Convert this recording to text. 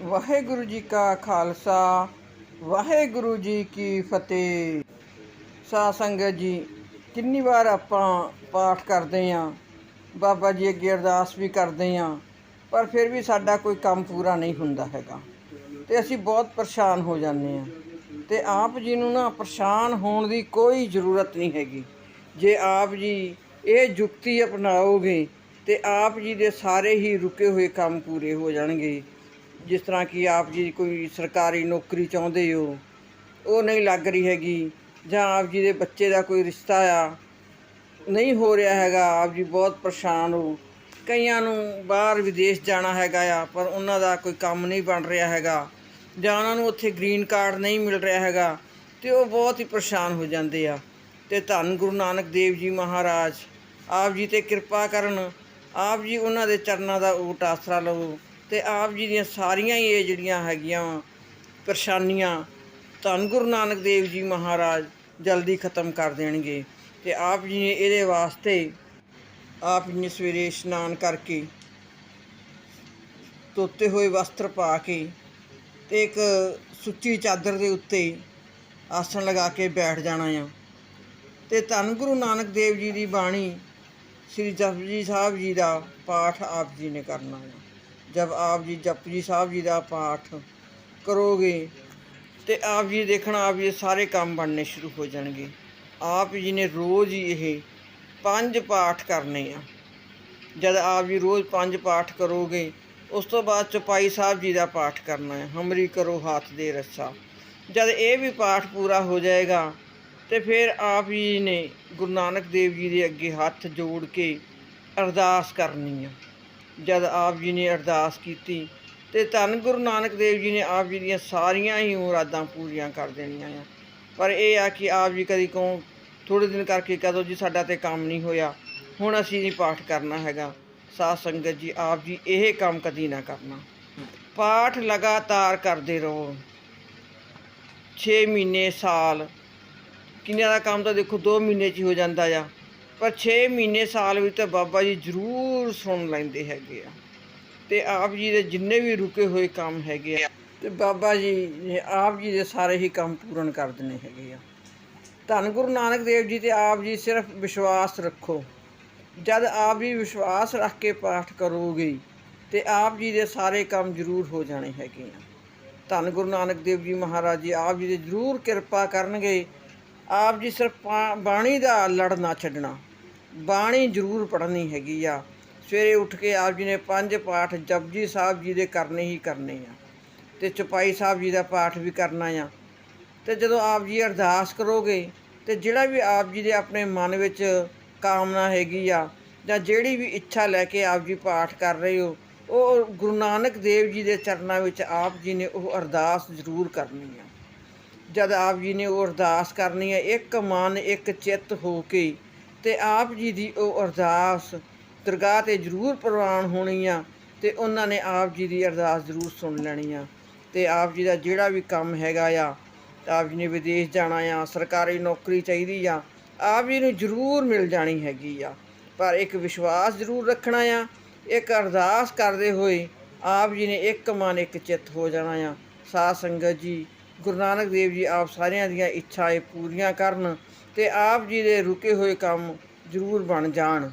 ਵਾਹਿਗੁਰੂ ਜੀ ਕਾ ਖਾਲਸਾ, ਵਾਹਿਗੁਰੂ ਜੀ ਕੀ ਫਤਿਹ। ਸਾਧ ਸੰਗਤ ਜੀ, ਕਿੰਨੀ ਵਾਰ ਆਪਾਂ ਪਾਠ ਕਰਦੇ ਆਂ, ਬਾਬਾ ਜੀ ਅੱਗੇ ਅਰਦਾਸ ਵੀ ਕਰਦੇ ਆਂ, ਪਰ ਫਿਰ ਵੀ ਸਾਡਾ ਕੋਈ ਕੰਮ ਪੂਰਾ ਨਹੀਂ ਹੁੰਦਾ ਹੈਗਾ। ਤੇ ਅਸੀਂ ਬਹੁਤ ਪਰੇਸ਼ਾਨ ਹੋ ਜਾਂਦੇ ਆਂ। ਤੇ ਆਪ ਜੀ ਨੂੰ ਨਾ ਪਰੇਸ਼ਾਨ ਹੋਣ ਦੀ ਕੋਈ ਜ਼ਰੂਰਤ ਨਹੀਂ ਹੈਗੀ। ਜੇ ਆਪ ਜੀ ਇਹ ਜੁਗਤੀ ਅਪਣਾਓਗੇ, ਤੇ ਆਪ ਜੀ ਦੇ ਸਾਰੇ ਹੀ ਰੁਕੇ ਹੋਏ ਕੰਮ ਪੂਰੇ ਹੋ ਜਾਣਗੇ। ਜਿਸ ਤਰ੍ਹਾਂ ਕਿ ਆਪ ਜੀ ਕੋਈ ਸਰਕਾਰੀ ਨੌਕਰੀ ਚਾਹੁੰਦੇ ਹੋ, ਉਹ ਨਹੀਂ ਲੱਗ ਰਹੀ ਹੈਗੀ। ਜਾਂ ਆਪ ਜੀ ਦੇ ਬੱਚੇ ਦਾ ਕੋਈ ਰਿਸ਼ਤਾ ਆ, ਨਹੀਂ ਹੋ ਰਿਹਾ ਹੈਗਾ, ਆਪ ਜੀ ਬਹੁਤ ਪਰੇਸ਼ਾਨ ਹੋ। ਕਈਆਂ ਨੂੰ ਬਾਹਰ ਵਿਦੇਸ਼ ਜਾਣਾ ਹੈਗਾ ਆ, ਪਰ ਉਹਨਾਂ ਦਾ ਕੋਈ ਕੰਮ ਨਹੀਂ ਬਣ ਰਿਹਾ ਹੈਗਾ। ਜਾਂ ਉਹਨਾਂ ਨੂੰ ਉੱਥੇ ਗ੍ਰੀਨ ਕਾਰਡ ਨਹੀਂ ਮਿਲ ਰਿਹਾ ਹੈਗਾ, ਤੇ ਉਹ ਬਹੁਤ ਹੀ ਪਰੇਸ਼ਾਨ ਹੋ ਜਾਂਦੇ ਆ। ਤੇ ਧੰਨ ਗੁਰੂ ਨਾਨਕ ਦੇਵ ਜੀ ਮਹਾਰਾਜ, ਆਪ ਜੀ ਤੇ ਕਿਰਪਾ ਕਰਨ, ਆਪ ਜੀ ਉਹਨਾਂ ਦੇ ਚਰਨਾਂ ਦਾ ਓਟ ਆਸਰਾ ਲਵੋ। ਤੇ ਆਪ ਜੀ ਦੀਆਂ ਸਾਰੀਆਂ ਹੀ ਇਹ ਜਿਹੜੀਆਂ ਹੈਗੀਆਂ ਵਾਂ ਪਰੇਸ਼ਾਨੀਆਂ, ਧੰਨ ਗੁਰੂ ਨਾਨਕ ਦੇਵ ਜੀ ਮਹਾਰਾਜ ਜਲਦੀ ਖਤਮ ਕਰ ਦੇਣਗੇ ਤੇ ਆਪ ਜੀ ਨੇ ਇਹਦੇ ਵਾਸਤੇ ਆਪ ਜੀ ਨੇ ਸਵੇਰੇ ਇਸ਼ਨਾਨ ਕਰਕੇ ਧੋਤੇ ਹੋਏ ਵਸਤਰ ਪਾ ਕੇ ਤੇ ਇੱਕ ਸੁੱਚੀ ਚਾਦਰ ਦੇ ਉੱਤੇ ਆਸਣ ਲਗਾ ਕੇ ਬੈਠ ਜਾਣਾ ਆ। ਤੇ ਧੰਨ ਗੁਰੂ ਨਾਨਕ ਦੇਵ ਜੀ ਦੀ ਬਾਣੀ ਸ੍ਰੀ ਜਪਜੀ ਸਾਹਿਬ ਜੀ ਦਾ ਪਾਠ ਆਪ ਜੀ ਨੇ ਕਰਨਾ ਹੈ ਜਦ ਆਪ ਜੀ ਜਪਜੀ ਸਾਹਿਬ ਜੀ ਦਾ ਪਾਠ ਕਰੋਗੇ ਤੇ ਆਪ ਜੀ ਦੇਖਣਾ ਆਪ ਜੀ ਸਾਰੇ ਕੰਮ ਬਣਨੇ ਸ਼ੁਰੂ ਹੋ ਜਾਣਗੇ। ਆਪ ਜੀ ਨੇ ਰੋਜ਼ ਹੀ ਇਹ ਪੰਜ ਪਾਠ ਕਰਨੇ ਆ। ਜਦ ਆਪ ਜੀ ਰੋਜ਼ ਪੰਜ ਪਾਠ ਕਰੋਗੇ, ਉਸ ਤੋਂ ਬਾਅਦ ਚੁਪਾਈ ਸਾਹਿਬ ਜੀ ਦਾ ਪਾਠ ਕਰਨਾ ਹੈ। ਹਮਰੀ ਕਰੋ ਹੱਥ ਦੇ ਰੱਸਾ। ਜਦ ਇਹ ਵੀ ਪਾਠ ਪੂਰਾ ਹੋ ਜਾਏਗਾ, ਤੇ ਫਿਰ ਆਪ ਜੀ ਨੇ ਗੁਰੂ ਨਾਨਕ ਦੇਵ ਜੀ ਦੇ ਅੱਗੇ ਹੱਥ ਜੋੜ ਕੇ ਅਰਦਾਸ ਕਰਨੀ ਆ। ਜਦ ਆਪ ਜੀ ਨੇ ਅਰਦਾਸ ਕੀਤੀ ਤੇ ਧੰਨ ਗੁਰੂ ਨਾਨਕ ਦੇਵ ਜੀ ਨੇ ਆਪ ਜੀ ਦੀਆਂ ਸਾਰੀਆਂ ਹੀ ਮੁਰਾਦਾਂ ਪੂਰੀਆਂ ਕਰ ਦੇਣੀਆਂ ਆ। ਪਰ ਇਹ ਆ ਕਿ ਆਪ ਜੀ ਕਦੀ ਕਹੋ ਥੋੜੇ ਦਿਨ ਕਰਕੇ ਕਹਦੋ ਜੀ ਸਾਡਾ ਤੇ ਕੰਮ ਨਹੀਂ ਹੋਇਆ, ਹੁਣ ਅਸੀਂ ਨਹੀਂ ਪਾਠ ਕਰਨਾ ਹੈਗਾ। ਸਾਧ ਸੰਗਤ ਜੀ, ਆਪ ਜੀ ਇਹ ਕੰਮ ਕਦੀ ਨਾ ਕਰਨਾ। ਪਾਠ ਲਗਾਤਾਰ ਕਰਦੇ ਰਹੋ। 6 ਮਹੀਨੇ ਸਾਲ, ਕਿੰਨਿਆਂ ਦਾ ਕੰਮ ਤਾਂ ਦੇਖੋ 2 ਮਹੀਨੇ 'ਚ ਹੀ ਹੋ ਜਾਂਦਾ ਆ। ਪਰ 6 ਮਹੀਨੇ ਸਾਲ ਵਿੱਚ ਤਾਂ ਬਾਬਾ ਜੀ ਜ਼ਰੂਰ ਸੁਣ ਲੈਂਦੇ ਹੈਗੇ ਆ। ਤੇ ਆਪ ਜੀ ਦੇ ਜਿੰਨੇ ਵੀ ਰੁਕੇ ਹੋਏ ਕੰਮ ਹੈਗੇ ਆ, ਤੇ ਬਾਬਾ ਜੀ ਨੇ ਆਪ ਜੀ ਦੇ ਸਾਰੇ ਹੀ ਕੰਮ ਪੂਰਨ ਕਰ ਦਿੰਦੇ ਹੈਗੇ ਆ। ਧੰਨ ਗੁਰੂ ਨਾਨਕ ਦੇਵ ਜੀ ਤੇ ਆਪ ਜੀ ਸਿਰਫ ਵਿਸ਼ਵਾਸ ਰੱਖੋ। ਜਦ ਆਪ ਜੀ ਵਿਸ਼ਵਾਸ ਰੱਖ ਕੇ ਪਾਠ ਕਰੋਗੇ, ਤੇ ਆਪ ਜੀ ਦੇ ਸਾਰੇ ਕੰਮ ਜ਼ਰੂਰ ਹੋ ਜਾਣੇ ਹੈਗੇ ਆ। ਧੰਨ ਗੁਰੂ ਨਾਨਕ ਦੇਵ ਜੀ ਮਹਾਰਾਜ ਜੀ, ਆਪ ਜੀ ਦੇ ਜ਼ਰੂਰ ਕਿਰਪਾ ਕਰਨਗੇ। ਆਪ ਜੀ ਸਿਰਫ ਬਾਣੀ ਦਾ ਲੜ ਨਾ ਛੱਡਣਾ। ਬਾਣੀ ਜ਼ਰੂਰ ਪੜ੍ਹਨੀ ਹੈਗੀ ਆ। ਸਵੇਰੇ ਉੱਠ ਕੇ ਆਪ ਜੀ ਨੇ ਪੰਜ ਪਾਠ ਜਪਜੀ ਸਾਹਿਬ ਜੀ ਦੇ ਕਰਨੇ ਹੀ ਕਰਨੇ ਆ। ਤੇ ਚੁਪਾਈ ਸਾਹਿਬ ਜੀ ਦਾ ਪਾਠ ਵੀ ਕਰਨਾ ਆ। ਤੇ ਜਦੋਂ ਆਪ ਜੀ ਅਰਦਾਸ ਕਰੋਗੇ, ਤੇ ਜਿਹੜਾ ਵੀ ਆਪ ਜੀ ਦੇ ਆਪਣੇ ਮਨ ਵਿੱਚ ਕਾਮਨਾ ਹੈਗੀ ਆ, ਜਾਂ ਜਿਹੜੀ ਵੀ ਇੱਛਾ ਲੈ ਕੇ ਆਪ ਜੀ ਪਾਠ ਕਰ ਰਹੇ ਹੋ, ਉਹ ਗੁਰੂ ਨਾਨਕ ਦੇਵ ਜੀ ਦੇ ਚਰਨਾਂ ਵਿੱਚ ਆਪ ਜੀ ਨੇ ਉਹ ਅਰਦਾਸ ਜ਼ਰੂਰ ਕਰਨੀ ਆ। ਜਦ ਆਪ ਜੀ ਨੇ ਉਹ ਅਰਦਾਸ ਕਰਨੀ ਹੈ ਇੱਕ ਮਨ, ਇੱਕ ਚਿੱਤ ਹੋ ਕੇ ਤੇ ਆਪ ਜੀ ਦੀ ਉਹ ਅਰਦਾਸ ਦਰਗਾਹ ਤੇ ਜ਼ਰੂਰ ਪ੍ਰਵਾਨ ਹੋਣੀ ਆ ਤੇ ਉਹਨਾਂ ਨੇ ਆਪ ਜੀ ਦੀ ਅਰਦਾਸ ਜ਼ਰੂਰ ਸੁਣ ਲੈਣੀ ਆ ਤੇ ਆਪ ਜੀ ਦਾ ਜਿਹੜਾ ਵੀ ਕੰਮ ਹੈਗਾ ਆ, ਆਪ ਜੀ ਨੇ ਵਿਦੇਸ਼ ਜਾਣਾ ਆ, ਸਰਕਾਰੀ ਨੌਕਰੀ ਚਾਹੀਦੀ ਆ, ਆਪ ਜੀ ਨੂੰ ਜ਼ਰੂਰ ਮਿਲ ਜਾਣੀ ਹੈਗੀ ਆ। ਪਰ ਇੱਕ ਵਿਸ਼ਵਾਸ ਜ਼ਰੂਰ ਰੱਖਣਾ ਆ, ਇੱਕ ਅਰਦਾਸ ਕਰਦੇ ਹੋਏ ਆਪ ਜੀ ਨੇ ਇੱਕ ਮਨ ਇੱਕ ਚਿੱਤ ਹੋ ਜਾਣਾ ਆ। ਸਾਧ ਸੰਗਤ ਜੀ, ਗੁਰੂ ਨਾਨਕ ਦੇਵ ਜੀ ਆਪ ਸਾਰਿਆਂ ਦੀਆਂ ਇੱਛਾਏ ਪੂਰੀਆਂ ਕਰਨ ਤੇ ਆਪ ਜੀ ਦੇ ਰੁਕੇ ਹੋਏ ਕੰਮ ਜ਼ਰੂਰ ਬਣ ਜਾਣ।